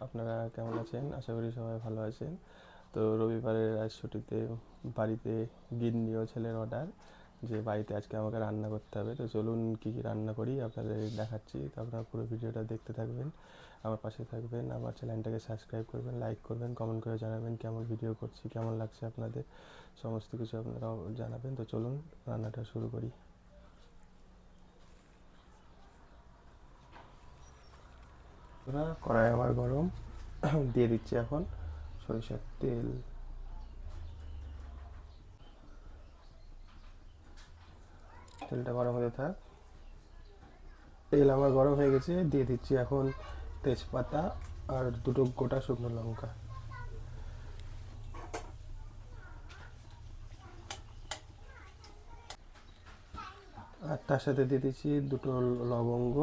আপনারা কেমন আছেন? আশা করি সবাই ভালো আছেন। তো রবিবারের আজ ছুটিতে বাড়িতে গিন্নি ও ছেলের অর্ডার যে বাড়িতে আজকে আমাকে রান্না করতে হবে। তো চলুন কী কী রান্না করি, আপনাদের দেখাচ্ছি। তো আপনারা পুরো ভিডিওটা দেখতে থাকবেন, আমার পাশে থাকবেন, আমার চ্যানেলটাকে সাবস্ক্রাইব করবেন লাইক করবেন কমেন্ট করে জানাবেন কেমন ভিডিও করছি, কেমন লাগছে আপনাদের, সমস্ত কিছু আপনারা জানাবেন। তো চলুন রান্নাটা শুরু করি। কড়াই আমার গরম। দিয়ে দিচ্ছি এখন সরিষার তেল। তেলটা গরম হতে থাক। তেল আমার গরম হয়ে গেছে, দিয়ে দিচ্ছি এখন তেজপাতা আর দুটো গোটা শুকনো লঙ্কা। আর তার সাথে দিয়ে দিচ্ছি দুটো লবঙ্গ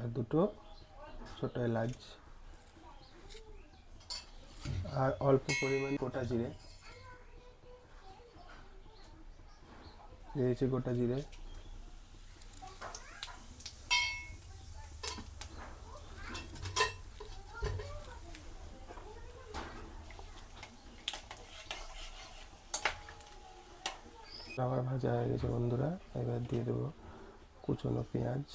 আর দুটো ছোট এলাচ আর অল্প পরিমাণ গোটা জিরে। দিয়েছি গোটা জিরে। আমার ভাজা হয়ে গেছে বন্ধুরা, এবার দিয়ে দেবো কুচনো পেঁয়াজ।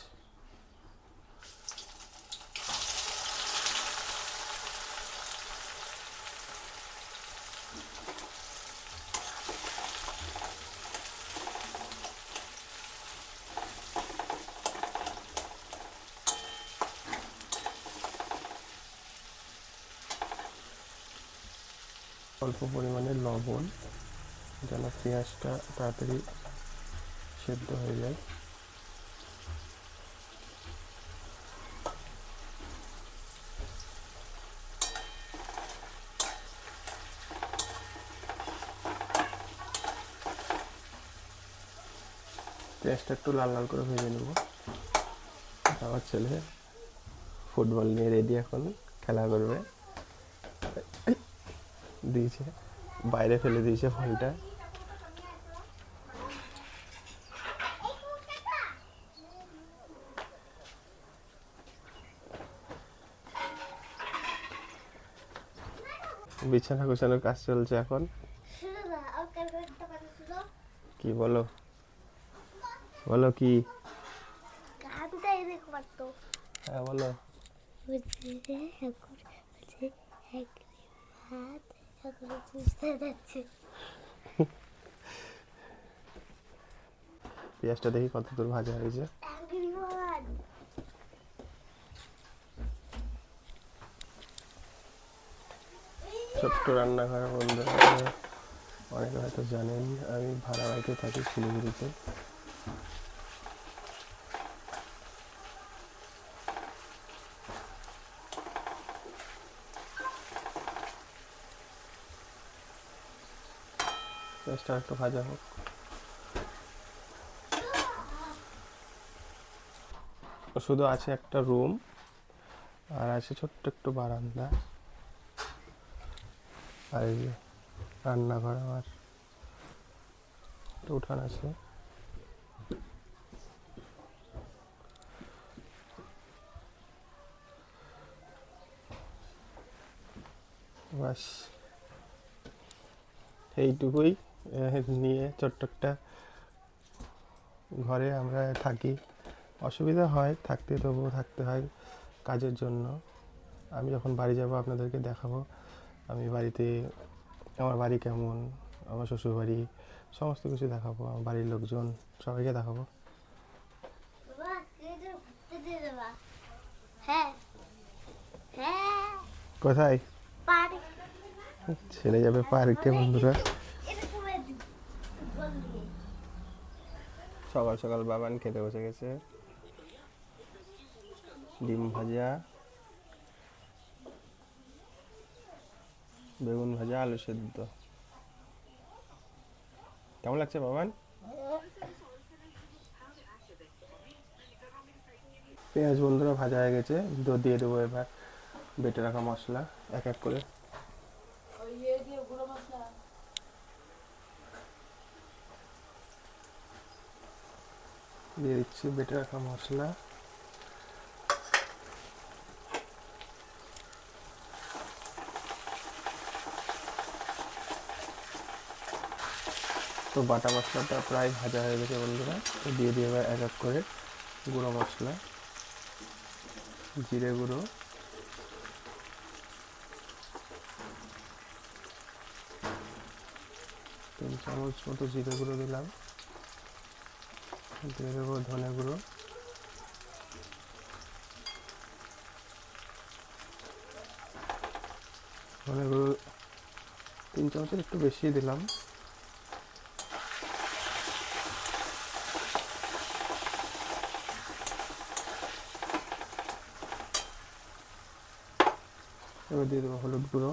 অল্প পরিমাণে লবণ, যেন পেঁয়াজটা তাড়াতাড়ি সেদ্ধ হয়ে যায়। পেঁয়াজটা একটু লাল লাল করে ভেজে নেব। আমার ছেলে ফুটবল নিয়ে রেডি এখন, খেলা করবে। দিয়েছে, বাইরে ফেলে দিয়েছে ফলটা। বিছানা গোছানোর কাজ চলছে এখন। কি বলো? বলো কি? গানটা এরকম পারতো হ্যাঁ বলো পেঁয়াজটা দেখি কত দূর ভাজা হয়েছে। ছোট্ট রান্নাঘর বন্ধুরা অনেকে হয়তো জানেন, আমি ভাড়া বাড়িতে থাকি শিলিগুড়িতে। একটু ভাজা হোক। শুধু আছে একটা রুম আর আছে ছোট্ট একটু বারান্দা। আর এই যে রান্নাঘর আমার। একটা উঠান আছে। এইটুকুই। নিয়ে ছোট্ট একটা ঘরে আমরা থাকি। অসুবিধা হয় থাকতে তবুও থাকতে হয় কাজের জন্য। আমি যখন বাড়ি যাব আপনাদেরকে দেখাবো আমি বাড়িতে আমার বাড়ি কেমন আমার শ্বশুর বাড়ি সমস্ত কিছু দেখাবো আমার বাড়ির লোকজন সবাইকে দেখাবো। হ্যাঁ হ্যাঁ। কোথায়? ছেড়ে যাবে পার্কে বন্ধুরা এরকম বললি সকাল সকাল বাবান খেতে বসে গেছে। ডিম ভাজা, বেগুন ভাজা, আলু সেদ্ধ। কেমন লাগছে বাবান পেঁয়াজ বন্ধুরা ভাজা হয়ে গেছে তো দিয়ে দেবো এবার, বেটে রাখা মশলা, এক এক করে। দিয়ে দিচ্ছি বেটে রাখা মশলা। তো বাটা মশলাটা প্রায় ভাজা হয়ে গেছে বন্ধুরা। তো দিয়ে দিয়ে এবার এক এক করে গুঁড়ো মশলা, জিরে গুঁড়ো। তিন চামচ মতো জিরে গুঁড়ো দিলাম। দিয়ে দেবো ধনে গুঁড়ো। ধনে গুঁড়ো তিন চামচের একটু বেশি দিলাম। এবার দিয়ে দেবো হলুদ গুঁড়ো।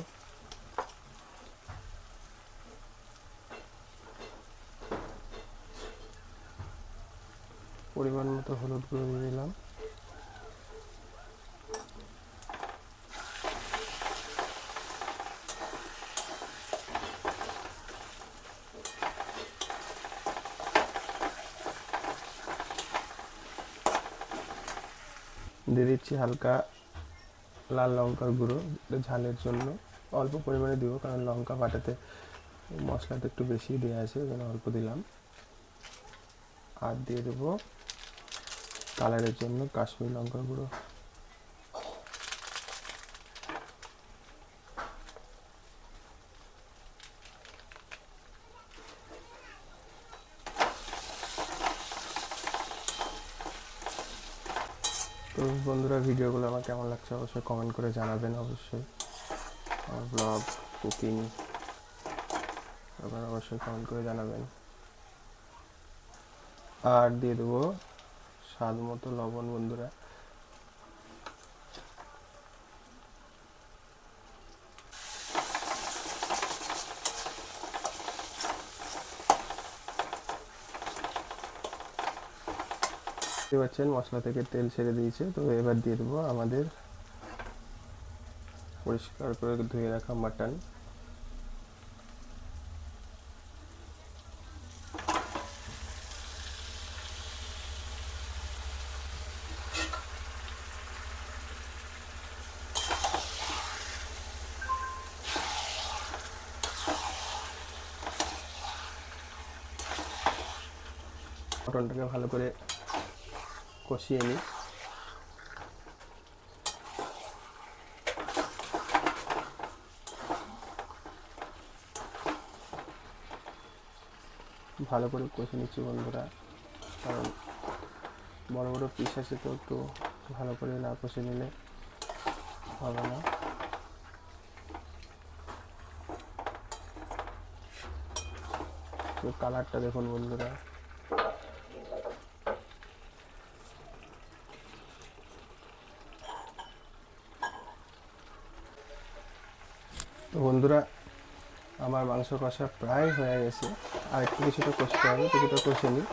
পরিমাণ মতো হলুদ গুঁড়ো দিয়ে দিলাম। দিয়ে দিচ্ছি হালকা লাল লঙ্কার গুঁড়ো ঝালের জন্য। অল্প পরিমাণে দিব, কারণ লঙ্কা বাটাতে মশলাটা একটু বেশি দেওয়া আছে, ওই জন্য অল্প দিলাম। আর দিয়ে দেবো কালারের জন্য কাশ্মীর লঙ্কার গুঁড়ো। বন্ধুরা, ভিডিওগুলো আমার কেমন লাগছে অবশ্যই কমেন্ট করে জানাবেন অবশ্যই। আমার ব্লগ কুকিং আপনারা অবশ্যই কমেন্ট করে জানাবেন। আর দিয়ে দেবো স্বাদ মতো লবণ, বন্ধুরা। দেখতে পাচ্ছেন, মশলা থেকে তেল ছেড়ে দিয়েছে। তো এবার দিয়ে দেবো আমাদের পরিষ্কার করে ধুয়ে রাখা মাটন। মটনটাকে ভালো করে কষিয়ে নিই। ভালো করে কষে নিচ্ছি বন্ধুরা, কারণ বড় বড় পিস আছে তো, একটু ভালো করে না কষে নিলে হবে না। কালারটা দেখুন বন্ধুরা। তো বন্ধুরা, আমার মাংস কষা প্রায় হয়ে গেছে। আর একটু কিছুটা কষতে হবে, কিছুটা কষে নিই।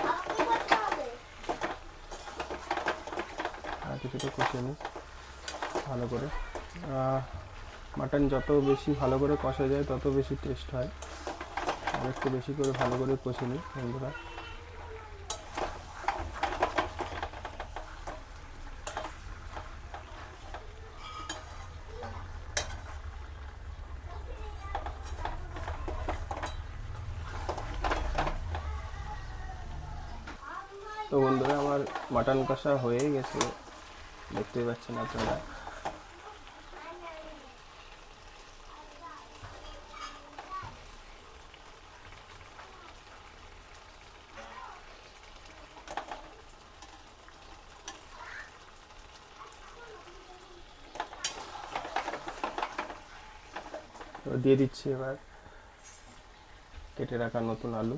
আর কিছুটা কষে নিই, ভালো করে। মাটন যত বেশি ভালো করে কষা যায়, তত বেশি টেস্ট হয়। আর একটু বেশি করে ভালো করে কষে নিই, বন্ধুরা। তো বন্ধুরা, আমার মাটন কষা হয়ে গেছে। দেখতেই পাচ্ছেন আপনারা। দিয়ে দিচ্ছি এবার। কেটে রাখা নতুন আলু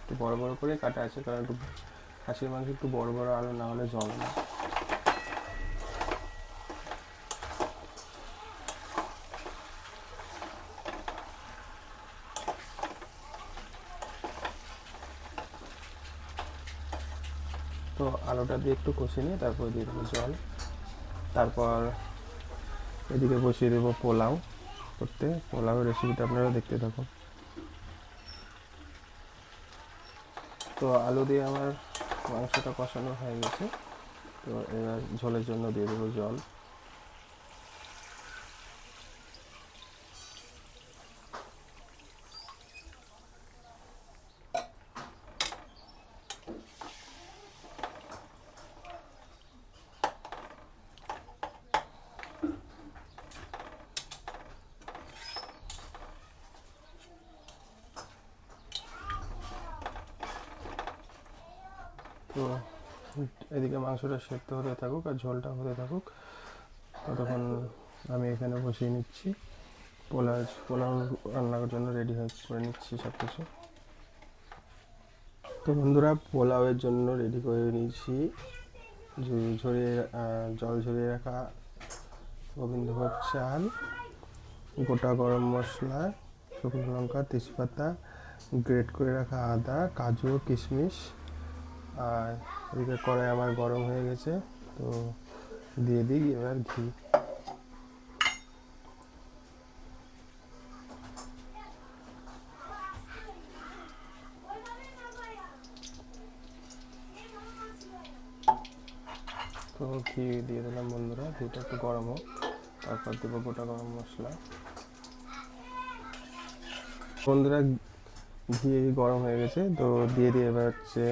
একটু বড় বড় করে কাটা আছে, কারণ একটু খাসির মাংস একটু বড় বড় আলু না হলে জমে না। তো আলুটা দিয়ে একটু কষে নিয়ে তারপর দিয়ে দেবো জল। তারপর এদিকে বসিয়ে দেবো পোলাও করতে। পোলাওয়ের রেসিপিটা আপনারা দেখতে থাকুন। তো আলু দিয়ে আমার মাংসটা কষানো হয়ে গেছে। তো এবার ঝোলের জন্য দিয়ে দেবো জল। এদিকে মাংসটা সেদ্ধ হতে থাকুক আর ঝোলটা হতে থাকুক, ততক্ষণ আমি এখানে বসিয়ে নিচ্ছি। পোলাও পোলাও রান্নার জন্য রেডি হয়ে করে নিচ্ছি সব কিছু তো বন্ধুরা, পোলাওয়ের জন্য রেডি করে নিয়েছি। ঝরিয়ে জল ঝরিয়ে রাখা গোবিন্দভোগ চাল, গোটা গরম মশলা, শুকনো লঙ্কা, তেজপাতা গ্রেট করে রাখা আদা, কাজু, কিশমিশ আর এদিকে কড়াই আমার গরম হয়ে গেছে, তো দিয়ে দিই এবার ঘি। তো ঘি দিয়ে দিলাম বন্ধুরা, ঘিটা একটু গরম হোক, তারপর দেবো গোটা গরম মশলা। বন্ধুরা, ঘি গরম হয়ে গেছে, তো দিয়ে দিয়ে এবার হচ্ছে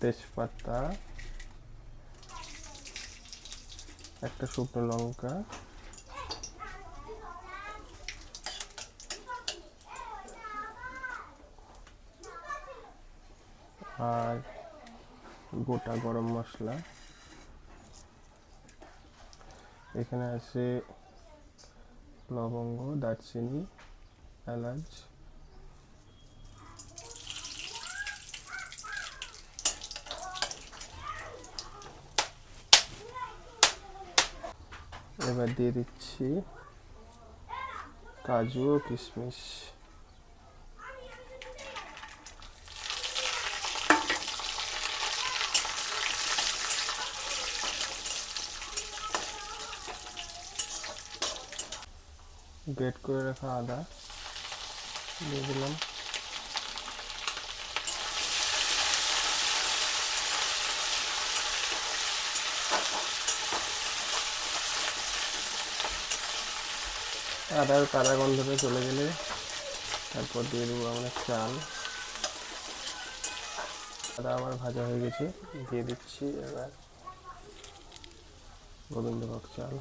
তেজপাতা একটা শুকনো লঙ্কা আর গোটা গরম মশলা। এখানে আছে লবঙ্গ দারচিনি এলাচ এবার দিয়ে দিচ্ছি কাজু ও কিশমিশ। গ্রেট করে রাখা আদা দিয়ে দিলাম। আদার কাদা গন্ধটা চলে গেলে তারপর দিয়ে দেবো আমরা চাল। আদা আমার ভাজা হয়ে গেছে, দিয়ে দিচ্ছি এবার গোবিন্দভোগ চাল।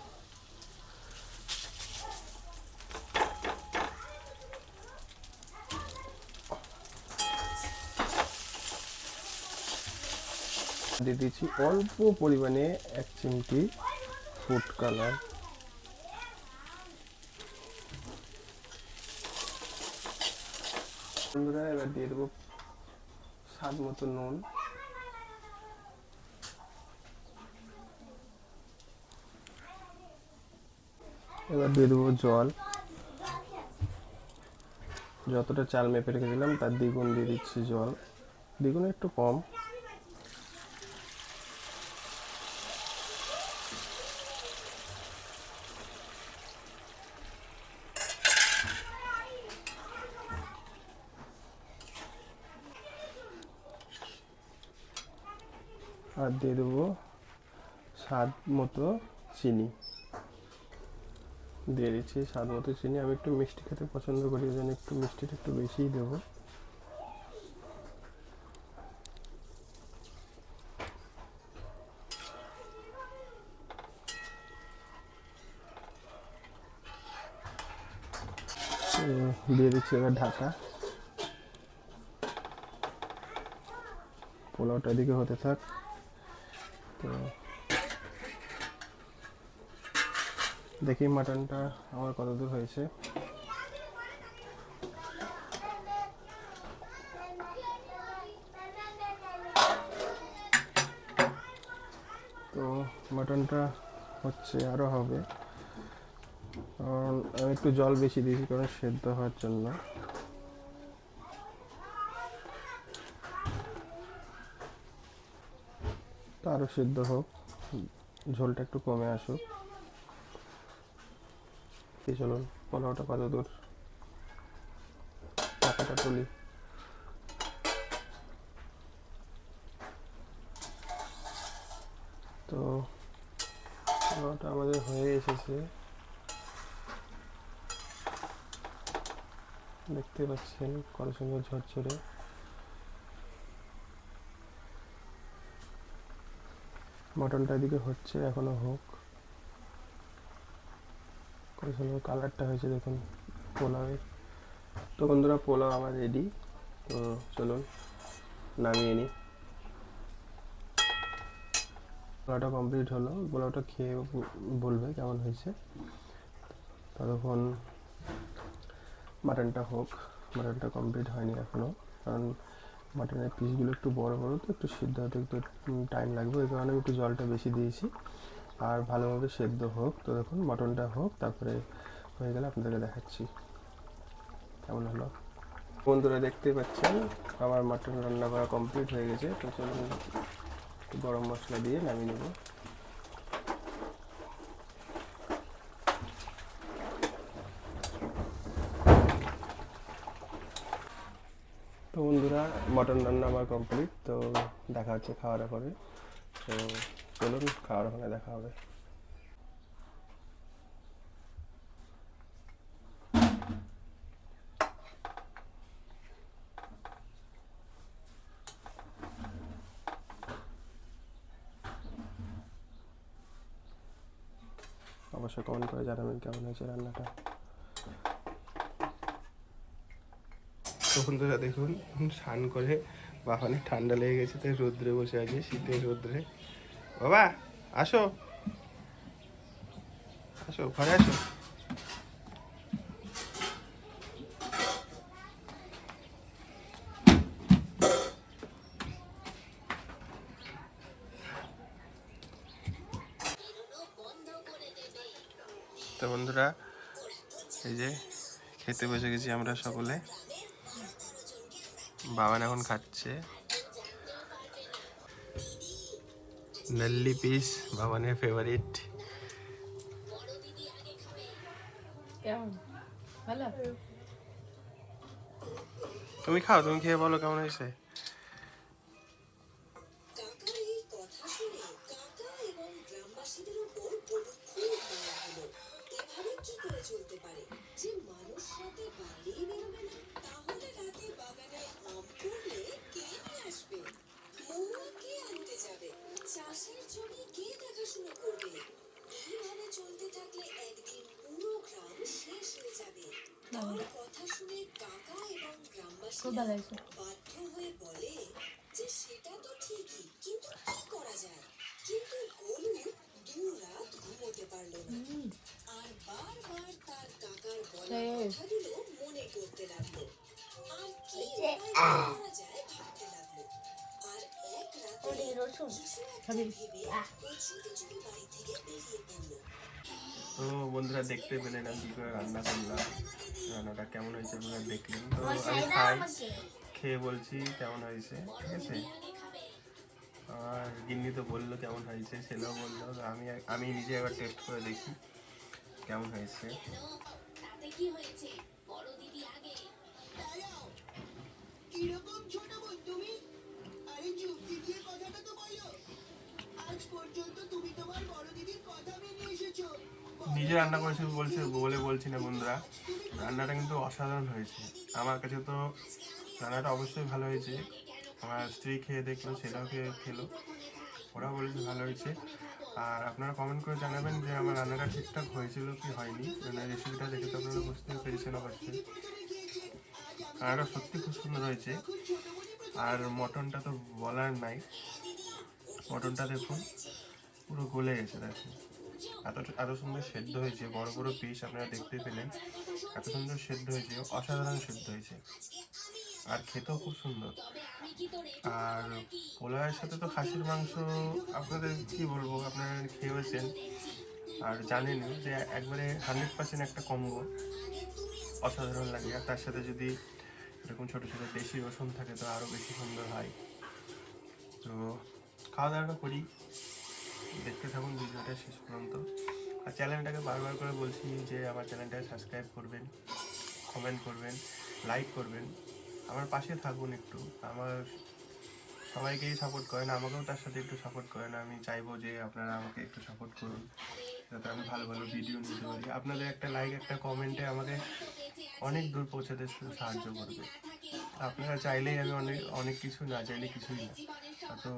দিয়ে দিচ্ছি অল্প পরিমাণে এক চিমটি ফুড কালার। বন্ধুরা, এবার দিয়ে দেবো স্বাদ মতো নুন। এবার দিয়ে দেবো জল। যতটা চাল মেপে রেখেছিলাম, তার দ্বিগুণ দিয়ে দিচ্ছি জল। দ্বিগুণ একটু কম। আর দিয়ে দেবো স্বাদ মতো চিনি। দিয়ে দিচ্ছি স্বাদ মতো চিনি। আমি একটু মিষ্টি খেতে পছন্দ করি ওই জন্য একটু মিষ্টিটা একটু বেশিই দেবো। দিয়ে দিচ্ছি এবার ঢাকা। পোলাওটা এদিকে হতে থাক। তো দেখি মাটনটা আমার কত দূর হয়েছে। তো মাটনটা হচ্ছে আরও হবে। কারণ আমি একটু জল বেশি দিয়েছি, কারণ সেদ্ধ হওয়ার জন্য তো আরও সিদ্ধ হোক, ঝোলটা একটু কমে আসুক। এই চলুন পোলাওটা কত দূর। টাকাটা তুলি। তো পোলাওটা আমাদের হয়ে এসেছে। দেখতে পাচ্ছেন কত সুন্দর ঝরঝরে। মটনটা এদিকে হচ্ছে, এখনও হোক। কত সুন্দর কালারটা হয়েছে দেখুন, পোলাওয়ের। তো বন্ধুরা, পোলাও আমার রেডি তো চলুন, নামিয়ে নিই। পোলাওটা কমপ্লিট হলো। পোলাওটা খেয়ে বলবে কেমন হয়েছে। ততক্ষণ মাটনটা হোক, মাটনটা কমপ্লিট হয়নি এখনও কারণ মাটনের পিসগুলো একটু বড় বড়, তো একটু সিদ্ধ হতে একটু টাইম লাগবে। ওই কারণে আমি একটু জলটা বেশি দিয়েছি। আর ভালোভাবে সেদ্ধ হোক। তো দেখুন, মাটনটা হোক, তারপরে হয়ে গেলে আপনাদেরকে দেখাচ্ছি। কেমন হলো? বন্ধুরা দেখতে পাচ্ছেন, আমার মাটন রান্না করা কমপ্লিট হয়ে গেছে। তো চলুন গরম মশলা দিয়ে নামিয়ে নেব তো বন্ধুরা মটন রান্না আমার কমপ্লিট তো দেখা হচ্ছে খাওয়া দাওয়া করে। তো চলুন খাওয়ার ওখানে দেখা হবে। অবশ্যই কমেন্ট করে জানাবেন কেমন হয়েছে রান্নাটা। বন্ধুরা দেখুন, স্নান করে বাবানের ঠান্ডা লেগে গেছে, তাই রোদ্রে বসে আছে, শীতের রোদ্রে। বাবা, আসো। আসো, ঘরে আসো। তো বন্ধুরা, এই যে খেতে বসে গেছি আমরা সকলে। বাবান এখন খাচ্ছে। নাল্লি পিস বাবানের ফেভারিট তুমি খাও তুমি খেয়ে বলো কেমন হয়েছে? খুব ভালো হয়েছে। বাধ্য হয়ে বলে যে সেটা তো ঠিকই কিন্তু কি করা যায় কিন্তু গোলু দু রাত ঘুমোতে পারল না আর বারবার তার কাকার বলা কথাগুলো মনে করতে লাগল আর কি করা যায় ভাবতে লাগল আর এক রাতে কিছু একটা ভেবে ও ছুটে ছুটে বাড়ি থেকে বেরিয়ে পড়ল। তো বন্ধুরা দেখতে পেলেন আমি কি করে রান্না করলাম। রান্নাটা কেমন হয়েছে আপনারা দেখলেন। তো আমি খাই। খেয়ে বলছি কেমন হয়েছে ঠিক আছে? আর গিন্নি তো বলল কেমন হয়েছে ছেলেও বলল। তো আমি আমি নিজে একবার টেস্ট করে দেখি কেমন হয়েছে। আজ পর্যন্ত তুমি তোমার বড় দিদির কথা মেনে এসেছ। নিজে রান্না করেছি বলছে, বলে বলছি না বন্ধুরা। রান্নাটা কিন্তু অসাধারণ হয়েছে। আমার কাছে তো রান্নাটা অবশ্যই ভালো হয়েছে। আমার স্ত্রী খেয়ে দেখল, ছেলেও খেয়ে খেলো। ওরা বলেছে ভালো হয়েছে। আর আপনারা কমেন্ট করে জানাবেন যে আমার রান্নাটা ঠিকঠাক হয়েছিল কি হয়নি। মানে রেসিপিটা দেখে তো আপনারা বুঝতে পেরেছেন অবশ্যই। রান্নাটা সত্যি খুব সুন্দর হয়েছে। আর মটনটা তো বলার নাই। মটনটা দেখুন, পুরো গলে গেছে, দেখুন। এত এত সুন্দর সেদ্ধ হয়েছে, বড় বড় পিস আপনারা দেখতে পেলেন। এত সুন্দর সেদ্ধ হয়েছে, অসাধারণ সেদ্ধ হয়েছে। আর খেতেও খুব সুন্দর। আর পোলাওয়ের সাথে তো খাসির মাংস, আপনাদের কি বলব, আপনারা খেয়েছেন আর জানেনই যে একবারে হান্ড্রেড পার্সেন্ট একটা কম্বো অসাধারণ লাগে। আর তার সাথে যদি এরকম ছোটো ছোটো দেশি রসুন থাকে, তো আরও বেশি সুন্দর হয়। তো খাওয়া দাওয়াটা করি। দেখতে থাকুন ভিডিওটা শেষ পর্যন্ত। আর চ্যানেলটাকে বারবার করে বলছি যে আমার চ্যানেলটাকে সাবস্ক্রাইব করবেন কমেন্ট করবেন লাইক করবেন। আমার পাশে থাকুন একটু। আমার সবাইকেই সাপোর্ট করেন, আমাকেও তার সাথে একটু সাপোর্ট করেন। আমি চাইব যে আপনারা আমাকে একটু সাপোর্ট করুন, যাতে আমি ভালো ভালো ভিডিও নিতে পারি। আপনাদের একটা লাইক একটা কমেন্টে আমাকে অনেক দূর পৌঁছাতে সাহায্য করবে। আপনারা চাইলেই আমি অনেক অনেক কিছু না চাইলে কিছুই না। তো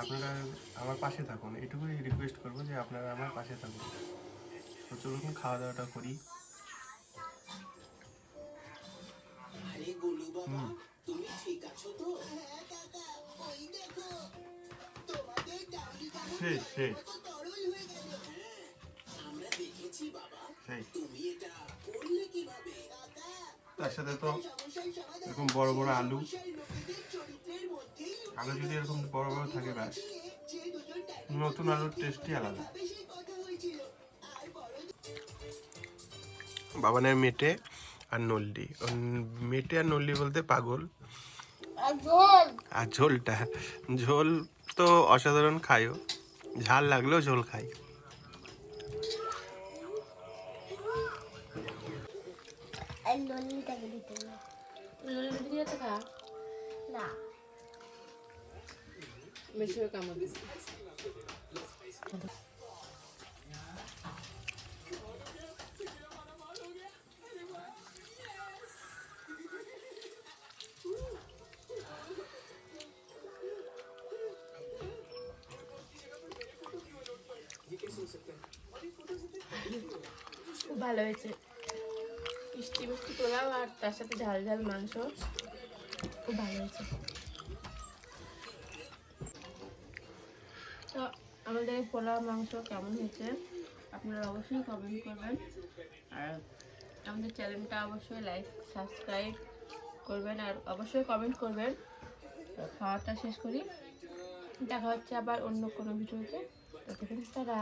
আপনারা আমার পাশে থাকুন। এটুকুই রিকোয়েস্ট করব যে আপনারা আমার পাশে থাকুন। তো চলুন খাওয়া দাওয়াটা করি। তুমি ঠিক আছো তো? হ্যাঁ কাকা ওই দেখো তোমাদের শেষ শেষ আমরা দেখেছি বাবা সেই। তুমি এটা করলে কীভাবে? তার সাথে তো এরকম বড় বড় আলু। আলু যদি এরকম বড় বড় থাকে ব্যাস। নতুন আলুর টেস্টই আলাদা। বাবানের মেটে আর নল্লি। ও মেটে আর নল্লি বলতে পাগল। আর ঝোলটা। ঝোল তো অসাধারণ খায়ও ঝাল লাগলেও ঝোল খাই। ললিটাকে দিতে হবে। ললিটা দিয়ে না। করে কামড় খুব ভালো হয়েছে মিষ্টি মিষ্টি পোলাও আর তার সাথে ঝাল ঝাল মাংস খুব ভালো হয়েছে এই পোলাও মাংস কেমন হয়েছে আপনারা অবশ্যই কমেন্ট করবেন। আর আমাদের চ্যানেলটা অবশ্যই লাইক সাবস্ক্রাইব করবেন আর অবশ্যই কমেন্ট করবেন। খাওয়াটা শেষ করি। দেখা হচ্ছে আবার অন্য কোনো ভিডিওতে। ততক্ষণ তারা।